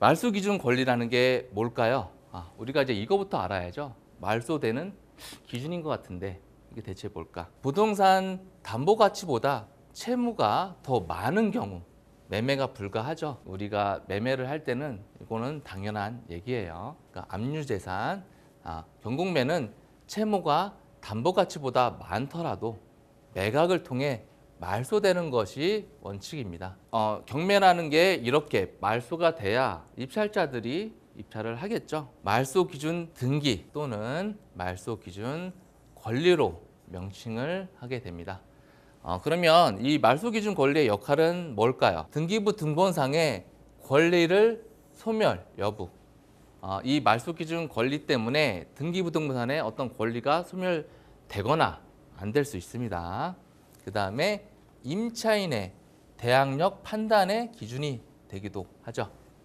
말소 기준 권리라는 게 뭘까요? 아, 우리가 이제 이거부터 알아야죠. 말소되는 기준인 것 같은데 이게 대체 뭘까? 부동산 담보 가치보다 채무가 더 많은 경우 매매가 불가하죠. 우리가 매매를 할 때는 이거는 당연한 얘기예요. 그러니까 압류재산, 아, 경공매는 채무가 담보 가치보다 많더라도 매각을 통해 말소되는 것이 원칙입니다. 어, 경매라는 게 이렇게 말소가 돼야 입찰자들이 입찰을 하겠죠. 말소 기준 등기 또는 말소 기준 권리로 명칭을 하게 됩니다. 어, 그러면 이 말소 기준 권리의 역할은 뭘까요? 등기부 등본상의 권리를 소멸 여부. 어, 이 말소 기준 권리 때문에 등기부 등본상의 어떤 권리가 소멸되거나 안 될 수 있습니다. 그 다음에 임차인의 대항력 판단의 기준이 되기도 하죠.